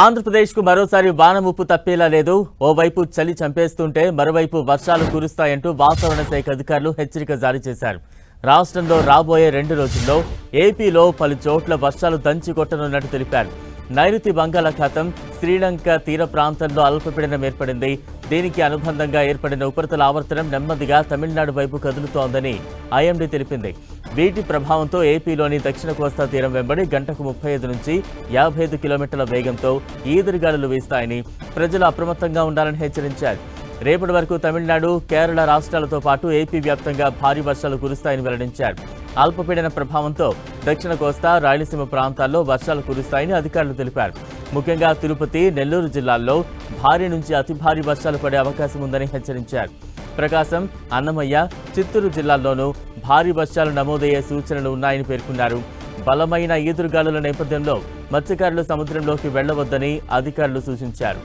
ఆంధ్రప్రదేశ్కు మరోసారి వాన ముప్పు తప్పేలా లేదు. ఓవైపు చలి చంపేస్తుంటే మరోవైపు వర్షాలు కురుస్తాయంటూ వాతావరణ శాఖ అధికారులు హెచ్చరిక జారీ చేశారు. రాష్ట్రంలో రాబోయే రెండు రోజుల్లో ఏపీలో పలు చోట్ల వర్షాలు దంచి కొట్టనున్నట్టు తెలిపారు. నైరుతి బంగాళాఖాతం శ్రీలంక తీర ప్రాంతంలో అల్పపీడనం ఏర్పడింది. దీనికి అనుబంధంగా ఏర్పడిన ఉపరితల ఆవర్తనం నెమ్మదిగా తమిళనాడు వైపు కదులుతోందని ఐఎండీ తెలిపింది. వీటి ప్రభావంతో ఏపీలోని దక్షిణ కోస్తా తీరం వెంబడి గంటకు ముప్పై ఐదు నుంచి యాభై ఐదు కిలోమీటర్ల వేగంతో ఈదురుగాలులు వీస్తాయని ప్రజలు అప్రమత్తంగా ఉండాలని హెచ్చరించారు. రేపటి వరకు తమిళనాడు కేరళ రాష్ట్రాలతో పాటు ఏపీ వ్యాప్తంగా భారీ వర్షాలు కురుస్తాయని వెల్లడించారు. అల్పపీడన ప్రభావంతో దక్షిణ కోస్తా రాయలసీమ ప్రాంతాల్లో వర్షాలు కురుస్తాయని అధికారులు తెలిపారు. ముఖ్యంగా తిరుపతి నెల్లూరు జిల్లాల్లో భారీ నుంచి అతి భారీ వర్షాలు పడే అవకాశం ఉందని హెచ్చరించారు. ప్రకాశం అన్నమయ్య చిత్తూరు జిల్లాల్లోనూ భారీ వర్షాలు నమోదయ్యే సూచనలు ఉన్నాయని పేర్కొన్నారు. బలమైన ఈదురుగాలుల నేపథ్యంలో మత్స్యకారులు సముద్రంలోకి వెళ్ళవద్దని అధికారులు సూచించారు.